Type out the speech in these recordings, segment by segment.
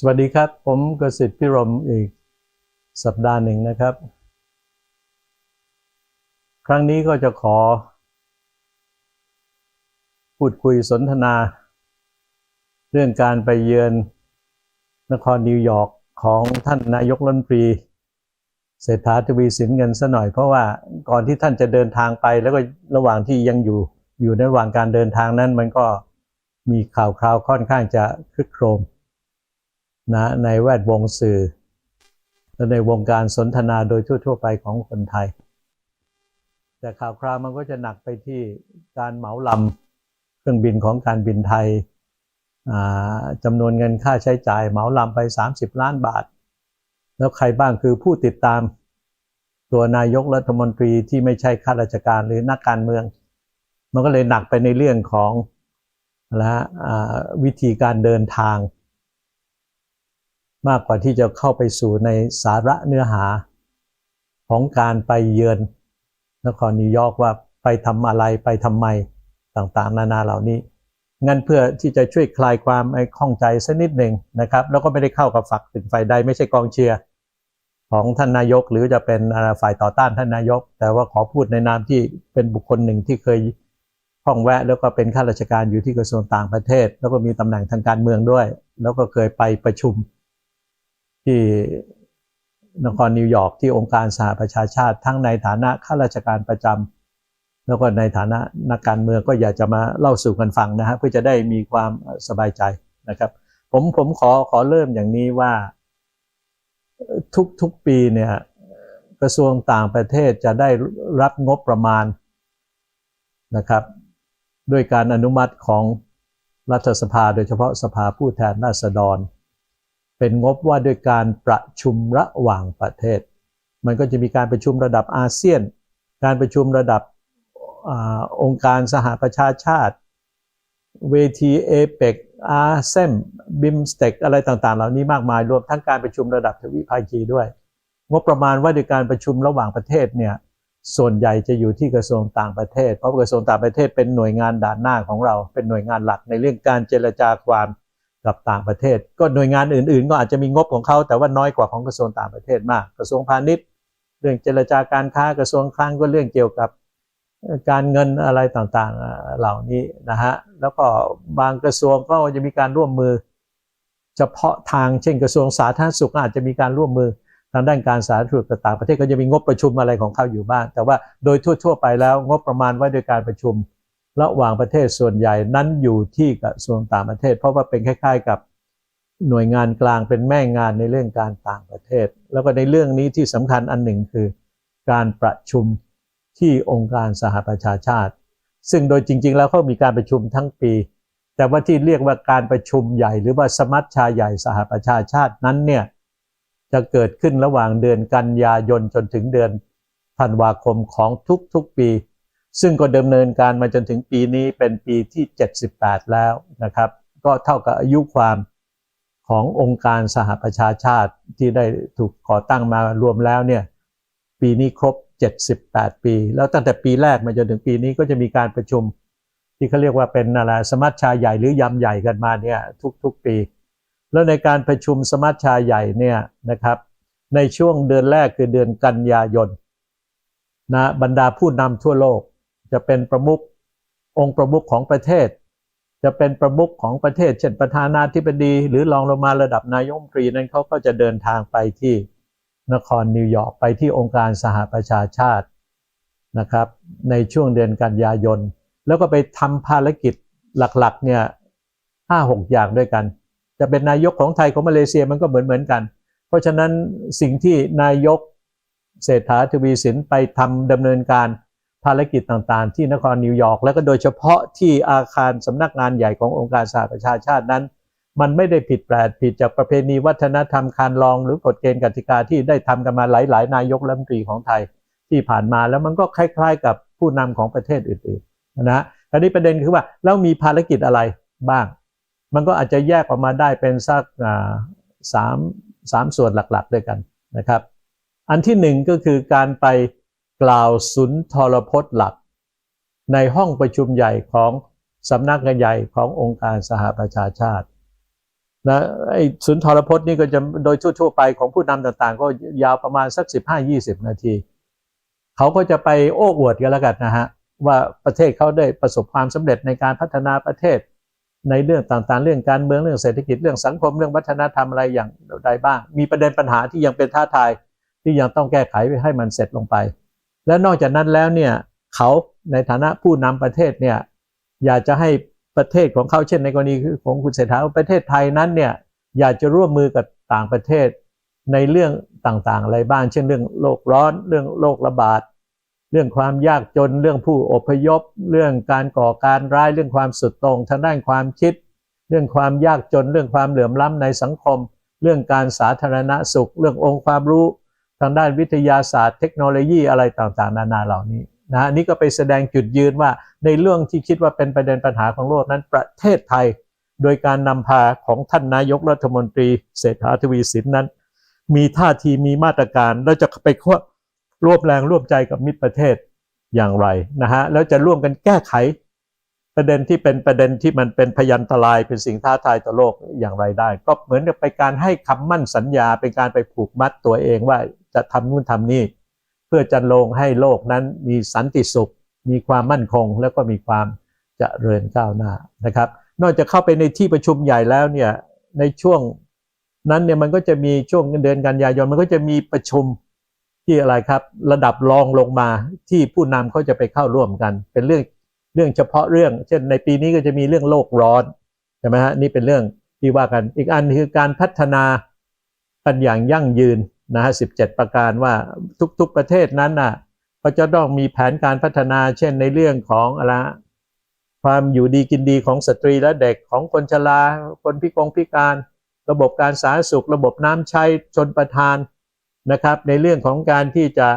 สวัสดีครับ ผมกสิทธิ์พิรมอีกสัปดาห์หนึ่งนะครับ ครั้งนี้ก็จะขอ พูดคุยสนทนา เรื่องการไปเยือนนครนิวยอร์กของท่านนายกรัฐมนตรีเศรษฐาทวีสินเงินซะหน่อยเพราะว่าก่อนที่ท่านจะเดินทางไป แล้วก็ระหว่างที่ยังอยู่อยู่ในระหว่างการเดินทางนั้น มันก็มีข่าวคราวค่อนข้างจะคลึกโครม นะในแวดวงสื่อ และในวงการสนทนาโดยทั่ว ๆ ไปของคนไทย แต่ข่าวคราวมันก็จะหนักไปที่การเหมาลำเครื่องบินของการบินไทยจำนวนเงินค่าใช้จ่ายเหมาลำไป 30 ล้านบาท แล้วใครบ้างคือผู้ติดตาม ตัวนายกรัฐมนตรีที่ไม่ใช่ข้าราชการหรือนักการเมือง มันก็เลยหนักไปในเรื่องของนะวิธีการเดินทาง มากกว่าที่จะเข้าไปสู่ในสาระเนื้อหาของการไปเยือนนครนิวยอร์กว่าไปทำอะไรไปทำไมต่างๆ นานาเหล่านี้ งั้นเพื่อที่จะช่วยคลายความไอ้ข้องใจสักนิดหนึ่งนะครับ แล้วก็ไม่ได้เข้ากับฝักถึงฝ่ายใดไม่ใช่กองเชียร์ของท่านนายก หรือจะเป็นฝ่ายต่อต้านท่านนายก แต่ว่าขอพูดในนามที่เป็นบุคคลหนึ่งที่เคยท่องแวะ แล้วก็เป็นข้าราชการอยู่ที่กระทรวงต่างประเทศ แล้วก็มีตำแหน่งทางการเมืองด้วย แล้วก็เคยไปประชุม ที่นครนิวยอร์กที่องค์การสหประชาชาติ ทั้งในฐานะข้าราชการประจำแล้วก็ในฐานะนักการเมืองก็อยากจะมาเล่าสู่กันฟังนะฮะเพื่อจะได้มีความสบายใจนะครับผมผมขอขอเริ่มอย่างนี้ว่าทุกทุกปีเนี่ยกระทรวงต่างประเทศจะได้รับงบประมาณนะครับ ด้วยการอนุมัติของรัฐสภาโดยเฉพาะสภาผู้แทนราษฎร เป็นงบว่าด้วยการประชุมระหว่างประเทศ มันก็จะมีการประชุมระดับอาเซียน การประชุมระดับอองค์การสหประชาชาติ เวทีเอเปกอาเซมบิมสเต็กอะไรต่างๆ เหล่านี้มากมายรวมทั้งการประชุมระดับทวิภาคีด้วย งบประมาณว่าด้วยการประชุมระหว่างประเทศเนี่ยส่วนใหญ่จะอยู่ที่กระทรวงต่างประเทศ เพราะกระทรวงต่างประเทศเป็นหน่วยงานด่านหน้าของเรา เป็นหน่วยงานหลักในเรื่องการเจรจาความ กับต่างประเทศ ก็หน่วยงานอื่น ๆ ก็อาจจะมีงบของเขาแต่ว่าน้อยกว่าของกระทรวงต่างประเทศมาก กระทรวงพาณิชย์ เรื่องเจรจาการค้ากระทรวงคลังก็เรื่องเกี่ยวกับการเงินอะไรต่างๆเหล่านี้นะฮะแล้วก็บางกระทรวงก็จะมีการร่วมมือ เฉพาะทางเช่นกระทรวงสาธารณสุขอาจจะมีการร่วมมือทางด้านการสาธารณสุขต่างประเทศก็จะมีงบประชุมอะไรของเขาอยู่บ้างแต่ว่าโดยทั่ว ๆ ไปแล้วงบประมาณไว้โดยการประชุม ระหว่างประเทศส่วนใหญ่นั้นอยู่ที่กระทรวงต่างประเทศ เพราะว่าเป็นคล้าย ๆ กับหน่วยงานกลางเป็นแม่งานในเรื่องการต่างประเทศ แล้วก็ในเรื่องนี้ที่สำคัญอันหนึ่งคือ การประชุมที่องค์การสหประชาชาติ ซึ่งโดยจริง ๆ แล้วเขามีการประชุมทั้งปี แต่ว่าที่เรียกว่าการประชุมใหญ่หรือว่าสมัชชาใหญ่สหประชาชาตินั้นเนี่ยจะเกิดขึ้นระหว่างเดือนกันยายนจนถึงเดือนธันวาคมของทุกๆปี ซึ่งก็ดำเนินการมาจนถึงปีนี้เป็นปีที่ 78 แล้วนะครับ ก็เท่ากับอายุความขององค์การสหประชาชาติที่ได้ถูกก่อตั้งมารวมแล้วเนี่ยปีนี้ครบ 78 ปี แล้วตั้งแต่ปีแรกมาจนถึงปีนี้ก็จะมีการประชุมที่เขาเรียกว่าเป็นอะไรสมัชชาใหญ่หรือยำใหญ่กันมาเนี่ยทุกๆปี แล้วในการประชุมสมัชชาใหญ่เนี่ยนะครับในช่วงเดือนแรกคือเดือนกันยายนนะบรรดาผู้นำทั่วโลก จะเป็นประมุของค์ประมุขของประเทศ จะเป็นประมุขของประเทศ เช่นประธานาธิบดี หรือรองลงมาระดับนายกรัฐมนตรีนั้นเขาก็จะเดินทางไปที่นครนิวยอร์กไปที่องค์การสหประชาชาตินะครับ ในช่วงเดือนกันยายน แล้วก็ไปทำภารกิจหลักๆเนี่ยห้าหกอย่างด้วยกัน จะเป็นนายกของไทยของมาเลเซียมันก็เหมือนเหมือนกัน เพราะฉะนั้นสิ่งที่นายกเศรษฐาทวีสินไปทำดำเนินการ ภารกิจต่างๆ ที่นครนิวยอร์กแล้วก็โดยเฉพาะที่อาคารสำนักงานใหญ่ขององค์การสหประชาชาตินั้น มันไม่ได้ผิดแปลกผิดจากประเพณีวัฒนธรรมการลองหรือกฎเกณฑ์กติกาที่ได้ทำกันมาหลาย ๆ นายกรัฐมนตรีของไทยที่ผ่านมาแล้วมันก็คล้าย ๆ กับผู้นำของประเทศอื่นๆนะฮะคราวนี้ประเด็นคือว่าแล้วมีภารกิจอะไรบ้าง มันก็อาจจะแยกออกมาได้เป็นสักสามสามส่วนหลักๆ ด้วยกันนะครับ อันที่หนึ่งก็คือการไป กล่าวสุนทรพจน์หลัก ในห้องประชุมใหญ่ของสำนักงานใหญ่ขององค์การสหประชาชาตินะไอ้สุนทรพจน์นี่ก็จะโดยทั่วๆไปของผู้นำต่างๆ ก็ยาวประมาณสัก 15-20 นาที เขาก็จะไปโอ้อวดกันแล้วกันนะฮะ ว่าประเทศเขาได้ประสบความสำเร็จในการพัฒนาประเทศ ในเรื่องต่างๆ เรื่องการเมืองเรื่องเศรษฐกิจเรื่องสังคมเรื่องวัฒนธรรมอะไรอย่างใดบ้าง มีประเด็นปัญหาที่ยังเป็นท้าทายที่ยังต้องแก้ไขให้มันเสร็จลงไป และนอกจากนั้นแล้วเนี่ยเขาในฐานะผู้นำประเทศเนี่ยอยากจะให้ประเทศของเขาเช่นในกรณีของคุณเศรษฐาประเทศไทยนั้นเนี่ยอยากจะร่วมมือกับต่างประเทศในเรื่องต่างๆ อะไรบ้าง เช่นเรื่องโลกร้อน เรื่องโรคระบาด เรื่องความยากจน เรื่องผู้อพยพ เรื่องการก่อการร้าย เรื่องความสุดโต่งทางด้านความคิด เรื่องความยากจน เรื่องความเหลื่อมล้ำในสังคม เรื่องการสาธารณสุข เรื่ององค์ความรู้ ทางด้านวิทยาศาสตร์เทคโนโลยีอะไรต่างๆ นานาเหล่านี้นะนนี้ก็ไปแสดงจุดยืนว่าในเรื่องที่คิดว่าเป็นประเด็นปัญหาของโลกนั้นประเทศไทย โดยการนำพาของท่านนายกรัฐมนตรีเศรษฐาทวีสินนั้น มีท่าทีมีมาตรการแล้วจะไปร่วมแรงร่วมใจกับมิตรประเทศอย่างไรนะฮะแล้วจะร่วมกันแก้ไข ประเด็นที่เป็นประเด็นที่มันเป็นพยันตรายเป็นสิ่งท้าทายต่อโลกอย่างไรได้ ก็เหมือนกับไปการให้คำมั่นสัญญาเป็นการไปผูกมัดตัวเองว่าจะทำนู่นทำนี่ เพื่อจะลงให้โลกนั้นมีสันติสุข มีความมั่นคง แล้วก็มีความจเจริญก้าวหน้านะครับ นอกจากเข้าไปในที่ประชุมใหญ่แล้วเนี่ยในช่วงนั้นเนี่ยมันก็จะมีช่วงเดือนกันยายนมันก็จะมีประชุมที่อะไรครับ ระดับรองลงมาที่ผู้นำเขาจะไปเข้าร่วมกัน เป็นเรื่อง เรื่องเฉพาะเรื่อง เช่นในปีนี้ก็จะมีเรื่องโลกร้อนใช่ไหมฮะนี่เป็นเรื่องที่ว่ากันอีกอันคือการพัฒนากันอย่างยั่งยืนนะฮะสิประการว่าทุกๆประเทศนั้นน่ะก็จะต้องมีแผนการพัฒนา เช่นในเรื่องของอะไรความอยู่ดีกินดีของสตรีและเด็กของคนชราคนพิกงพิการ ระบบการสาธารณสุข ระบบน้ำใช้ชนประทานนะครับ ในเรื่องของการที่จะ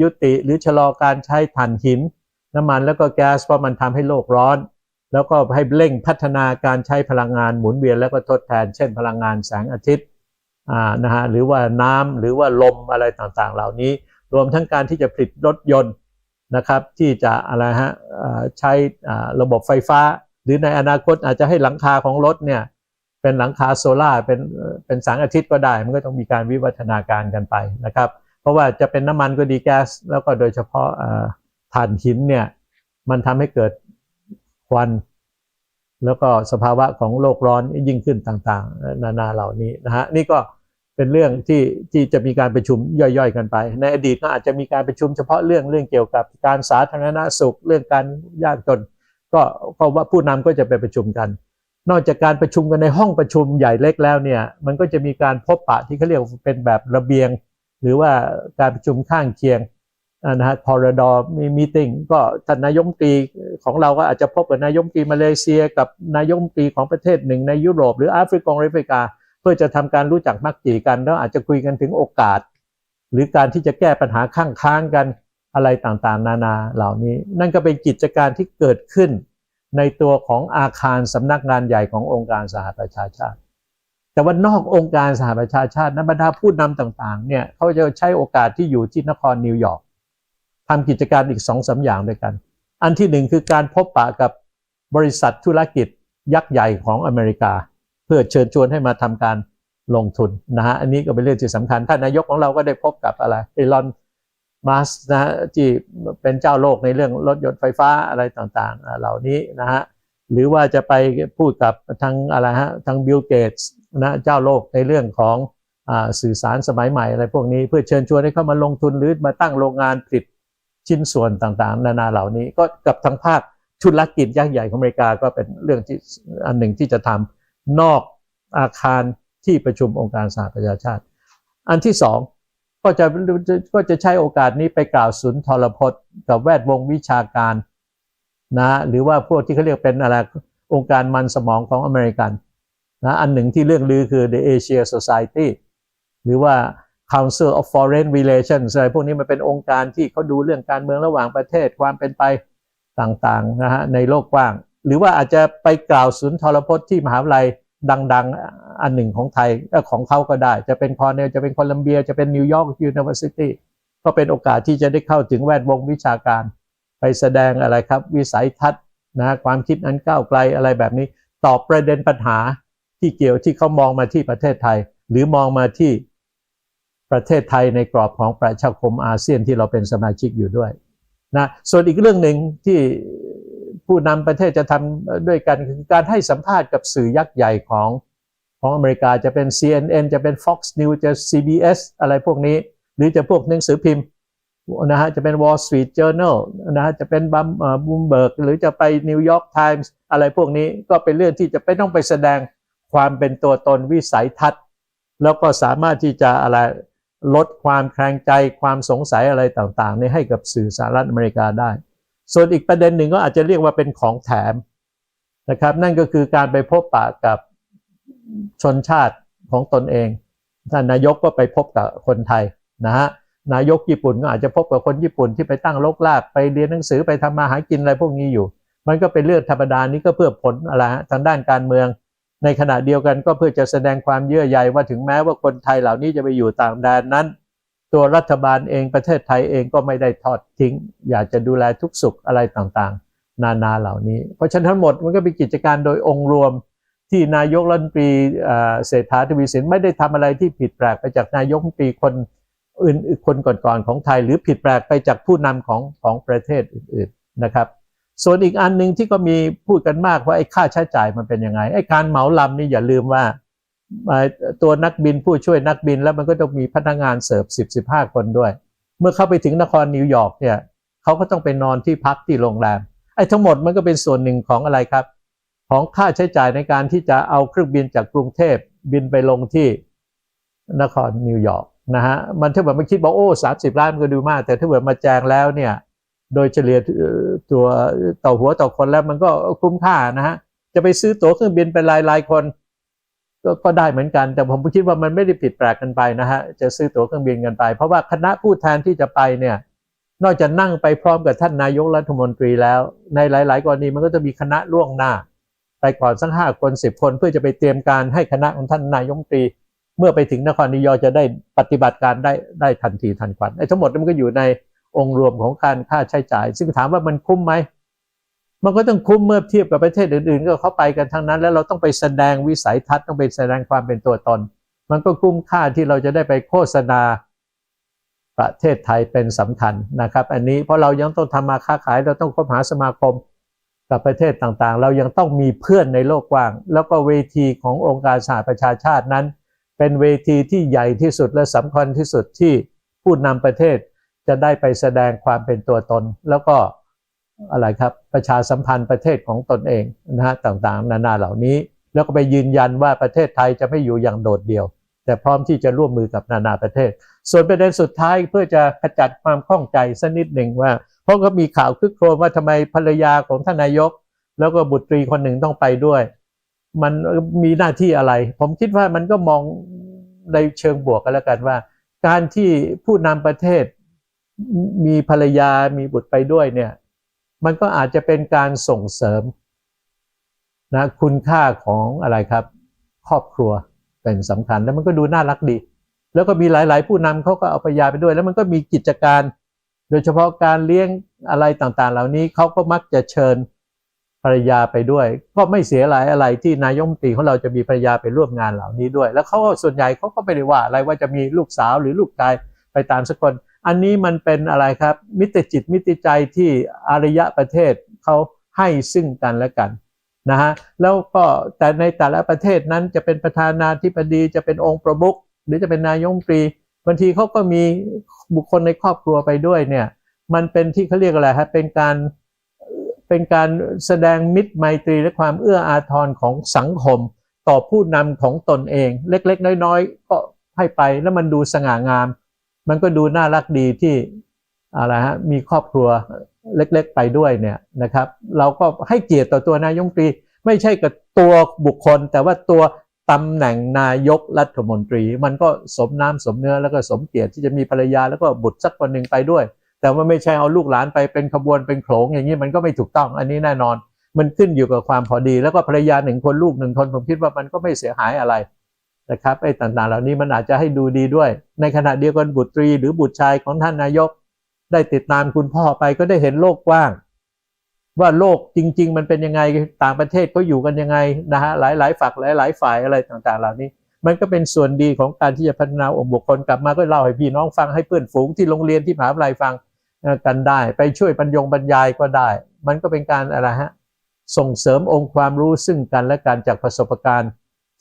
ยุติหรือชะลอการใช้ถ่านหิน น้ำมันแล้วก็แก๊สเพราะมันทำให้โลกร้อน แล้วก็ให้เร่งพัฒนาการใช้พลังงานหมุนเวียนแล้วก็ทดแทน เช่นพลังงานแสงอาทิตย์นะฮะหรือว่าน้ำหรือว่าลมอะไรต่างๆ เหล่านี้ รวมทั้งการที่จะผลิตรถยนต์นะครับ ที่จะอะไรฮะใช้ระบบไฟฟ้า หรือในอนาคตอาจจะให้หลังคาของรถเนี่ยเป็นหลังคาโซล่าเป็นเป็นแสงอาทิตย์ก็ได้ มันก็ต้องมีการวิวัฒนาการกันไปนะครับ เพราะว่าจะเป็นน้ำมันก็ดีแก๊สแล้วก็โดยเฉพาะ ถ่านหินเนี่ยมันทำให้เกิดควัน แล้วก็สภาวะของโลกร้อนยิ่งขึ้นต่างๆ นานาเหล่านี้นะฮะนี่ก็เป็นเรื่องที่ที่จะมีการประชุมย่อยๆกันไป ในอดีตก็อาจจะมีการประชุมเฉพาะเรื่องเรื่องเกี่ยวกับการสาธารณสุขเรื่องการยากจนก็เพราะว่าผู้นำก็จะไปประชุมกัน นอกจากการประชุมกันในห้องประชุมใหญ่เล็กแล้วเนี่ยมันก็จะมีการพบปะที่เขาเรียกเป็นแบบระเบียง หรือว่าการประชุมข้างเคียง นะฮะพอรดอมีมีติ้งก็ท่านนายมตรีของเราก็อาจจะพบกับนายมตรีมาเลเซีย กับนายมตรีของประเทศหนึ่งในยุโรปหรือแอฟริกาแอฟริกา เพื่อจะทำการรู้จักมักจีกัน แล้วอาจจะคุยกันถึงโอกาส หรือการที่จะแก้ปัญหาข้างค้างกันอะไรต่างๆ นานาเหล่านี้ นั่นก็เป็นกิจการที่เกิดขึ้นในตัวของอาคารสำนักงานใหญ่ขององค์การสหประชาชาติ แต่ว่านอกองค์การสหประชาชาตินั้นบรรดาผู้นำต่างๆเนี่ยเขาจะใช้โอกาสที่อยู่ที่นครนิวยอร์ก ทำกิจการอีกสองสาอย่างด้วยกัน อันที่หนึ่งคือการพบปะกับบริษัทธุรกิจยักษ์ใหญ่ของอเมริกา เพื่อเชิญชวนให้มาทำการลงทุนนะฮะอันนี้ก็เป็นเรื่องที่สำคัญท่านนายกของเราก็ได้พบกับอะไรเอลอนมัสนะที่เป็นเจ้าโลกในเรื่องรถยนต์ไฟฟ้าอะไรต่างๆ เหล่านี้นะฮะหรือว่าจะไปพูดกับทางอะไรฮะทางบิลเกตส์นะเจ้าโลกในเรื่องของอสื่อสารสมัยใหม่อะไรพวกนี้เพื่อเชิญชวนให้เข้ามาลงทุนหรือมาตั้งโรงงานผลิต ชิ้นส่วนต่างๆ นานาเหล่านี้ก็กับทางภาคธุรกิจยักษ์ใหญ่ของอเมริกาก็เป็นเรื่องที่อันหนึ่งที่จะทำนอกอาคารที่ประชุมองค์การสหประชาชาติ อันที่สองก็จะก็จะใช้โอกาสนี้ไปกล่าวสุนทรพจน์ กับแวดวงวิชาการนะหรือว่าพวกที่เขาเรียกเป็นอะไรองค์การมันสมองของอเมริกันนะอันหนึ่งที่เรื่องลือคือ the Asia Society หรือว่า Council of Foreign Relations อะไรพวกนี้มันเป็นองค์การที่เขาดูเรื่องการเมืองระหว่างประเทศความเป็นไปต่างๆนะฮะในโลกกว้าง หรือว่าอาจจะไปกล่าวสุนทรพจน์ที่มหาวิทยาลัยดังๆ อันหนึ่งของไทยของเขาก็ได้ จะเป็นคอนเนลจะเป็นโคลัมเบีย จะเป็นนิวยอร์กยูนิเวอร์ซิตี้ก็เป็นโอกาสที่จะได้เข้าถึงแวดวงวิชาการ ไปแสดงอะไรครับ วิสัยทัศน์นะความคิดอันก้าวไกลอะไรแบบนี้ ตอบประเด็นปัญหาที่เกี่ยวที่เขามองมาที่ประเทศไทย หรือมองมาที่ ประเทศไทยในกรอบของประชาคมอาเซียนที่เราเป็นสมาชิกอยู่ด้วยนะส่วนอีกเรื่องหนึ่งที่ผู้นำประเทศจะทำด้วยกันคือการให้สัมภาษณ์กับสื่อยักษ์ใหญ่ของของอเมริกาจะเป็น CNN จะเป็น Fox News จะ CBS อะไรพวกนี้ หรือจะพวกหนังสือพิมพ์นะฮะจะเป็น Wall Street Journal นะฮะจะเป็นบัมบูมเบิร์กหรือจะไป New York Times อะไรพวกนี้ก็เป็นเรื่องที่จะไปต้องไปแสดงความเป็นตัวตนวิสัยทัศน์ แล้วก็สามารถที่จะอะไร ลดความแคลงใจความสงสัยอะไรต่างๆนี่ให้กับสื่อสหรัฐอเมริกาได้ ส่วนอีกประเด็นหนึ่งก็อาจจะเรียกว่าเป็นของแถมนะครับ นั่นก็คือการไปพบปะกับชนชาติของตนเองท่านนายกก็ไปพบกับคนไทยนะฮะนายกญี่ปุ่นก็อาจจะพบกับคนญี่ปุ่นที่ไปตั้งลกลากไปเรียนหนังสือไปทำมาหากินอะไรพวกนี้อยู่ มันก็เป็นเรื่องธรรมดานี้ก็เพื่อผลอะไรฮะทางด้านการเมือง ในขณะเดียวกันก็เพื่อจะแสดงความเยื่อใยว่าถึงแม้ว่าคนไทยเหล่านี้จะไปอยู่ต่างแดนนั้น ตัวรัฐบาลเองประเทศไทยเองก็ไม่ได้ทอดทิ้ง อยากจะดูแลทุกสุขอะไรต่างๆ นานาเหล่านี้ เพราะฉะนั้นทั้งหมดมันก็เป็นกิจการโดยองค์รวมที่นายกรัฐมนตรีเศรษฐาทวีสินไม่ได้ทำอะไรที่ผิดแปลกไปจากนายกรัฐมนตรีคนอื่นคนก่อนๆของไทย หรือผิดแปลกไปจากผู้นำของของประเทศอื่นๆนะครับ ส่วนอีกอันหนึ่งที่ก็มีพูดกันมากว่าไอ้ค่าใช้จ่ายมันเป็นยังไงไอ้การเหมาลำนี่อย่าลืมว่าตัวนักบินผู้ช่วยนักบินแล้วมันก็ต้องมีพนักงานเสิร์ฟสิบสิบห้าคนด้วย เมื่อเข้าไปถึงนครนิวยอร์กเนี่ยเขาก็ต้องไปนอนที่พักที่โรงแรมไอ้ทั้งหมดมันก็เป็นส่วนหนึ่งของอะไรครับ ของค่าใช้จ่ายในการที่จะเอาเครื่องบินจากกรุงเทพบินไปลงที่นครนิวยอร์กนะฮะมันถ้าแบบไม่คิดบอกโอ้สามสิบล้านมันก็ดูมาก แต่ถ้าเกิดมาแจงแล้วเนี่ย โดยเฉลี่ยตัวต่อหัวต่อคนแล้วมันก็คุ้มค่านะฮะจะไปซื้อตั๋วเครื่องบินเป็นรายรายคนก็ก็ได้เหมือนกัน แต่ผมคิดว่ามันไม่ได้ผิดแปลกกันไปนะฮะจะซื้อตั๋วเครื่องบินกันไป เพราะว่าคณะผู้แทนที่จะไปเนี่ยนอกจากนั่งไปพร้อมกับท่านนายกรัฐมนตรีแล้ว ในหลาย ๆ กรณีมันก็จะมีคณะล่วงหน้า ไปก่อนสักห้าคนสิบคนเพื่อจะไปเตรียมการให้คณะของท่านนายมตรี เมื่อไปถึงนครนิวยอร์กจะได้ปฏิบัติการได้ได้ทันทีทันควันไอ้ทั้งหมดมันก็อยู่ใน องค์รวมของการค่าใช้จ่าย ซึ่งถามว่ามันคุ้มไหมมันก็ต้องคุ้มเมื่อเทียบกับประเทศอื่นๆ ก็เข้าไปกันทั้งนั้น แล้วเราต้องไปแสดงวิสัยทัศน์ต้องไปแสดงความเป็นตัวตน มันก็คุ้มค่าที่เราจะได้ไปโฆษณาประเทศไทยเป็นสำคัญนะครับ อันนี้เพราะเรายังต้องทำมาค้าขายเราต้องคบหาสมาคมกับประเทศต่างๆ เรายังต้องมีเพื่อนในโลกกว้าง แล้วก็เวทีขององค์การสหประชาชาตินั้น เป็นเวทีที่ใหญ่ที่สุดและสำคัญที่สุดที่ผู้นำประเทศ จะได้ไปแสดงความเป็นตัวตน แล้วก็อะไรครับประชาสัมพันธ์ประเทศของตนเองนะฮะต่างๆ นานาเหล่านี้ แล้วก็ไปยืนยันว่าประเทศไทยจะไม่อยู่อย่างโดดเดี่ยว แต่พร้อมที่จะร่วมมือกับนานาประเทศ ส่วนประเด็นสุดท้ายเพื่อจะขจัดความข้องใจสักนิดหนึ่งว่า เพราะก็มีข่าวคึกโครมว่าทำไมภรรยาของท่านนายก แล้วก็บุตรีคนหนึ่งต้องไปด้วย มันมีหน้าที่อะไร ผมคิดว่ามันก็มองในเชิงบวกกันแล้วกันว่า การที่ผู้นำประเทศ มีภรรยามีบุตรไปด้วยเนี่ยมันก็อาจจะเป็นการส่งเสริมนะคุณค่าของอะไรครับ ครอบครัวเป็นสำคัญแล้วมันก็ดูน่ารักดี แล้วก็มีหลาย ๆ ผู้นำเขาก็เอาภรรยาไปด้วย แล้วมันก็มีกิจการ โดยเฉพาะการเลี้ยงอะไรต่างๆ เหล่านี้เขาก็มักจะเชิญภรรยาไปด้วย ก็ไม่เสียหลายอะไรที่นายมตรีของเราจะมีภรรยาไปร่วมงานเหล่านี้ด้วย แล้วเขาส่วนใหญ่เขาก็ไม่ได้ว่าอะไรว่าจะมีลูกสาวหรือลูกชายไปตามสักคน อันนี้มันเป็นอะไรครับ มิตรจิตมิตรใจที่อารยะประเทศเขาให้ซึ่งกันและกันนะฮะแล้วก็แต่ในแต่ละประเทศนั้นจะเป็นประธานาธิบดีจะเป็นองค์ประมุขหรือจะเป็นนายมตรีบางทีเขาก็มีบุคคลในครอบครัวไปด้วยเนี่ยมันเป็นที่เขาเรียกอะไรฮะเป็นการเป็นการแสดงมิตรไมตรีและความเอื้ออาทรของสังคม ต่อผู้นำของตนเอง เล็กๆ น้อยๆ ก็ให้ไปแล้วมันดูสง่างาม มันก็ดูน่ารักดีที่อะไรฮะมีครอบครัวเล็กๆไปด้วยเนี่ยนะครับ เราก็ให้เกียรติต่อตัวนายงตรี ไม่ใช่กับตัวบุคคล แต่ว่าตัวตำแหน่งนายกรัฐมนตรี มันก็สมน้ำสมเนื้อแล้วก็สมเกียรติที่จะมีภรรยาแล้วก็บุตรสักคนหนึ่งไปด้วย แต่ว่าไม่ใช่เอาลูกหลานไปเป็นขบวนเป็นโขลงอย่างนี้มันก็ไม่ถูกต้องอันนี้แน่นอน มันขึ้นอยู่กับความพอดี แล้วก็ภรรยาหนึ่งคนลูกหนึ่งคนผมคิดว่ามันก็ไม่เสียหายอะไร นะครับไอ้ต่างๆ เหล่านี้มันอาจจะให้ดูดีด้วย ในขณะเดียวกันบุตรีหรือบุตรชายของท่านนายก ได้ติดตามคุณพ่อไปก็ได้เห็นโลกกว้าง ว่าโลกจริง ๆ มันเป็นยังไงต่างประเทศเขาอยู่กันยังไงนะฮะหลายๆฝักหลายๆฝ่ายอะไรต่างๆ เหล่านี้ มันก็เป็นส่วนดีของการที่จะพัฒนาองค์บุคคลกลับมาก็เล่าให้พี่น้องฟังให้เพื่อนฝูงที่โรงเรียนที่มหาวิทยาลัยฟังกันได้ ไปช่วยบรรยงบรรยายก็ได้ มันก็เป็นการอะไรฮะส่งเสริมองค์ความรู้ซึ่งกันและกันจากประสบการณ์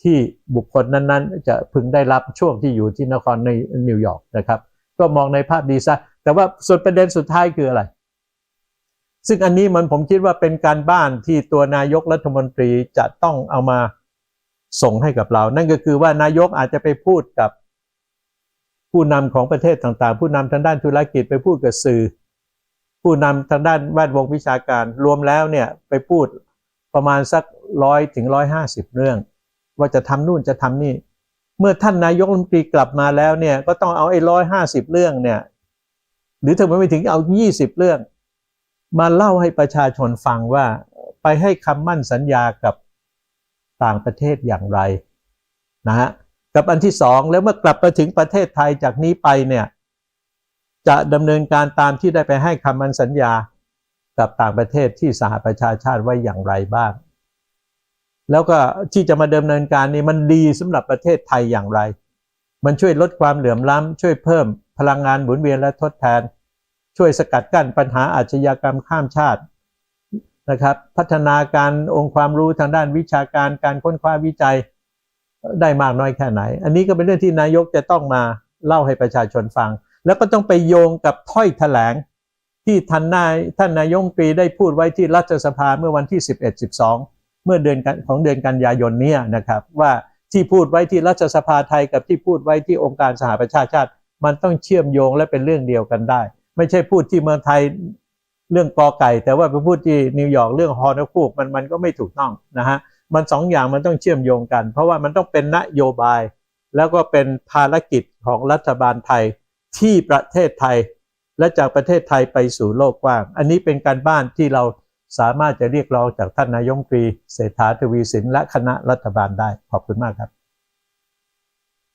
ที่บุคคลนั้นๆ จะพึงได้รับช่วงที่อยู่ที่นครในนิวยอร์กนะครับ ก็มองในภาพดีซะแต่ว่าส่วนประเด็นสุดท้ายคืออะไร ซึ่งอันนี้มันผมคิดว่าเป็นการบ้านที่ตัวนายกรัฐมนตรีจะต้องเอามาส่งให้กับเรา นั่นก็คือว่านายกอาจจะไปพูดกับผู้นำของประเทศต่างๆ ผู้นำทางด้านธุรกิจไปพูดกับสื่อ ผู้นำทางด้านแวดวงวิชาการรวมแล้วเนี่ยไปพูดประมาณสักร้อยถึงร้อยห้าสิบเรื่อง ว่าจะทำนู่นจะทำนี่ เมื่อท่านนายกรัฐมนตรีกลับมาแล้วเนี่ย ก็ต้องเอาไอ้ร้อยห้าสิบเรื่องเนี่ย หรือถ้าไม่ถึงเอายี่สิบเรื่อง มาเล่าให้ประชาชนฟังว่าไปให้คำมั่นสัญญากับต่างประเทศอย่างไรนะฮะกับอันที่สองแล้วเมื่อกลับมาถึงประเทศไทยจากนี้ไปเนี่ย จะดำเนินการตามที่ได้ไปให้คำมั่นสัญญากับต่างประเทศที่สหประชาชาติไว้อย่างไรบ้าง แล้วก็ที่จะมาดำเนินการนี้มันดีสำหรับประเทศไทยอย่างไร มันช่วยลดความเหลื่อมล้ำช่วยเพิ่มพลังงานหมุนเวียนและทดแทน ช่วยสกัดกั้นปัญหาอาชญากรรมข้ามชาตินะครับ พัฒนาการองค์ความรู้ทางด้านวิชาการการค้นคว้าวิจัยได้มากน้อยแค่ไหน อันนี้ก็เป็นเรื่องที่นายกจะต้องมาเล่าให้ประชาชนฟัง แล้วก็ต้องไปโยงกับถ้อยแถลงที่ท่านนายท่านนายกรัฐมนตรีได้พูดไว้ที่รัฐสภาเมื่อวันที่ 11 12 เมื่อเดือนกันของเดือนกันยายนนี้นะครับ ว่าที่พูดไว้ที่รัฐสภาไทยกับที่พูดไว้ที่องค์การสหประชาชาติ มันต้องเชื่อมโยงและเป็นเรื่องเดียวกันได้ ไม่ใช่พูดที่เมืองไทยเรื่องกอไก่ แต่ว่าไปพูดที่นิวยอร์กเรื่องฮอนคูกมันมันก็ไม่ถูกต้องนะฮะมันสองอย่างมันต้องเชื่อมโยงกัน เพราะว่ามันต้องเป็นนโยบาย แล้วก็เป็นภารกิจของรัฐบาลไทยที่ประเทศไทย และจากประเทศไทยไปสู่โลกกว้าง อันนี้เป็นการบ้านที่เรา สามารถจะเรียกร้องจากท่านนายกรัฐมตรีเศรษฐาทวีสินและคณะรัฐบาลได้ขอบคุณมากครับ